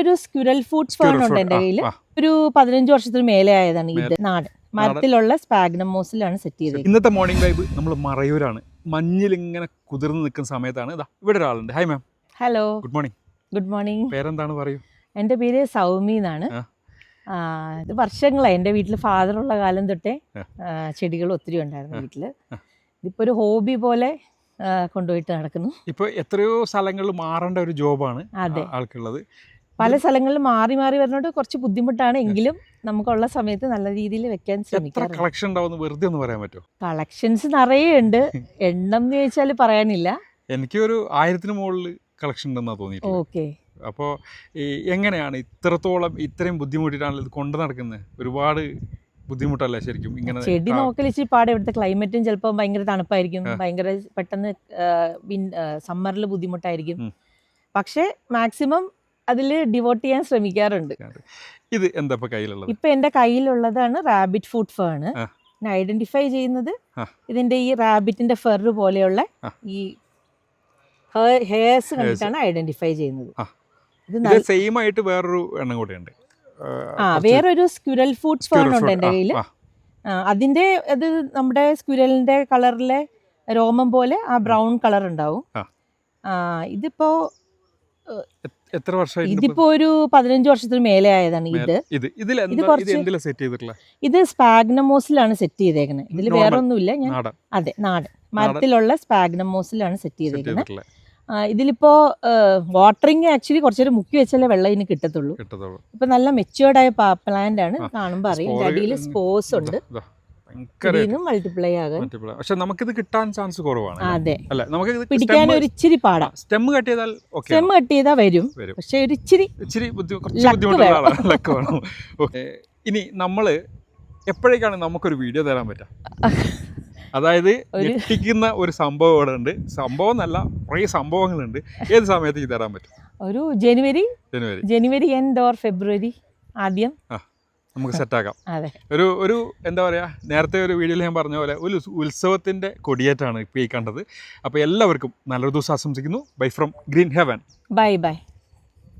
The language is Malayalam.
വേറൊരു സ്ക്യുരൽ ഫുഡ്സ് ഫേൺ ഉണ്ട്. എന്റെ കയ്യിൽ ഒരു പതിനഞ്ച് വർഷത്തിന് മേലെ ആയതാണ് ഇത് നാട്. മരത്തിലുള്ള സ്പാഗ്നം മോസിലാണ് സെറ്റ് ചെയ്തത് ഇന്നത്തെ മോർണിംഗ് വൈബ് നമ്മൾ മറയൂരാണ്. മഞ്ഞിൽ ഇങ്ങനെ കുതിർന്ന് നിൽക്കുന്ന സമയത്താണ്. ഇതാ ഇവിടെ ഒരാളുണ്ട്. Hi ma'am hello good morning good morning പേരെന്താണ് പറയൂ? എന്റെ പേര് സൗമി എന്നാണ്. ഇത് വർഷങ്ങളായി. എന്റെ വീട്ടിൽ ഉള്ള കാലം തൊട്ടേ ചെടികൾ ഒത്തിരി ഉണ്ടായിരുന്നു വീട്ടിൽ. വീട്ടിൽ ആ. ഇതിപ്പോൾ ഒരു ഹോബി പോലെ കൊണ്ടുപോയിട്ട് നടക്കുന്നു. ഇപ്പൊ എത്രയോ സ്ഥലങ്ങളിൽ മാറേണ്ട ഒരു ജോബാണ് ആൾക്കുള്ളത്. പല സ്ഥലങ്ങളിൽ മാറി മാറി വരുന്നോണ്ട് കുറച്ച് ബുദ്ധിമുട്ടാണ് എങ്കിലും നമുക്കുള്ള സമയത്ത് നല്ല രീതിയിൽ വെക്കാൻ ശ്രമിക്കാം കളക്ഷൻ ഉണ്ടാവും വെറുതെ ഒന്ന് പറയാൻ പറ്റുമോ? കളക്ഷൻസ് നിറയെ ഉണ്ട്. എണ്ണം എന്ന് ചോദിച്ചാൽ പറയാനില്ല. എനിക്ക് ഒരു ആയിരത്തിന് മുകളിൽ കളക്ഷൻ ഉണ്ടെന്നാ ഓക്കെ. അപ്പോൾ എങ്ങനെയാണ് ഇത്രത്തോളം ഇത്രയും ബുദ്ധിമുട്ടിട്ടാണ് ഇത് കൊണ്ടു നടക്കുന്നത് ഒരുപാട് ബുദ്ധിമുട്ടല്ലേ ശരിക്കും ഇങ്ങനെ ചെടി നോക്കലിച്ചി നോക്കൽ ഇച്ചിരി പാടെ. ഇവിടുത്തെ ക്ലൈമറ്റും ചിലപ്പോൾ ഭയങ്കര തണുപ്പായിരിക്കും. ഭയങ്കര പെട്ടെന്ന് സമ്മറിൽ ബുദ്ധിമുട്ടായിരിക്കും. പക്ഷേ മാക്സിമം അതിൽ ഡിവോട്ട് ചെയ്യാൻ ശ്രമിക്കാറുണ്ട്. ഇത് എന്താ കയ്യിലുള്ളത്? ഇപ്പൊ എന്റെ കയ്യിലുള്ളതാണ് റാബിറ്റ് ഫുഡ് ഫേൺ ഐഡന്റിഫൈ ചെയ്യുന്നത്. ഇതിന്റെ ഈ റാബിറ്റിന്റെ ഫെർ പോലെയുള്ള. ഈ ഹെയർസ് കണ്ടിട്ടാണ് ഐഡന്റിഫൈ ചെയ്യുന്നത്. ഇത് സെയിം ആയിട്ട് വേറൊരു എണ്ണം കൂടെയുണ്ട് ആ വേറൊരു സ്ക്യുരൽ ഫുഡ് ഫേൺ ഉണ്ട് എന്റെ കയ്യിൽ അതിന്റെ അത് നമ്മുടെ സ്ക്യുരലിന്റെ കളറിലെ രോമം പോലെ ആ ബ്രൗൺ കളർ ഉണ്ടാവും. ഇതിപ്പോ എത്ര ഇതിപ്പോ ഒരു പതിനഞ്ച് വർഷത്തിന് മേലെ ആയതാണ് ഇത്. ഇത് കുറച്ച് സെറ്റ് ചെയ്തിട്ടുള്ള? ഇത് സ്പാഗ്നമോസിലാണ് സെറ്റ് ചെയ്തേക്കുന്നത് ഇതിൽ. വേറെ ഒന്നുമില്ല ഞാൻ അതെ നാടൻ. മരത്തിലുള്ള സ്പാഗ്നമോസിലാണ് സെറ്റ് ചെയ്തേക്കുന്നത് ഇതിലിപ്പോ വാട്ടറിങ് ആക്ച്വലി കുറച്ചൊരു മുക്കി വെച്ചാലേ വെള്ളം ഇതിന് കിട്ടത്തുള്ളൂ. ഇപ്പൊ നല്ല മെച്ചുവേർഡ് ആയ പ്ലാന്റ് ആണ് കാണുമ്പോ കാണുമ്പോൾ അറിയാം അടിയിൽ. സ്പോസ് ഉണ്ട്. ഇതാ, ഇതാ. ഭയങ്കര ഇതിൽ മൾട്ടിപ്ലൈ ആകാൻ. Multiple. പക്ഷെ നമുക്കിത് കിട്ടാൻ ചാൻസ് കുറവാണ്. അതെ. അല്ല? നമുക്ക് പിടിക്കാൻ ഒരു ഇച്ചിരി പാടാം. സ്റ്റെം കട്ട് ചെയ്താൽ ഓക്കെ സ്റ്റെം കട്ട് ചെയ്താൽ വരും. പക്ഷെ ഒരു ഇച്ചിരി ഇച്ചിരി ബുദ്ധി കുറച്ച് Luck ബുദ്ധിമുട്ടുള്ള ലക്ക് വേണം. ഓക്കെ ഇനി നമ്മൾ എപ്പോഴേക്കാണ് നമുക്കൊരു വീഡിയോ തരാൻ പറ്റുക? അതായത് ഞെട്ടിക്കുന്ന ഒരു സംഭവം ഇവിടെ ഉണ്ട്. സംഭവം എന്നല്ല കുറേ സംഭവങ്ങളുണ്ട്. ഏത് സമയത്ത് തരാൻ പറ്റും? ഒരു ജനുവരി ജനുവരി. ജനുവരി എൻഡ് ഓർ ഫെബ്രുവരി ആദ്യം. നമുക്ക് സെറ്റാക്കാം ഒരു ഒരു എന്താ പറയുക നേരത്തെ ഒരു വീഡിയോയിൽ ഞാൻ പറഞ്ഞ പോലെ ഒരു ഉത്സവത്തിന്റെ കൊടിയേറ്റാണ് ഇപ്പോൾ ഈ കണ്ടത്. അപ്പോൾ എല്ലാവർക്കും നല്ലൊരു ദിവസം ആശംസിക്കുന്നു. Bye from Green Heaven bye bye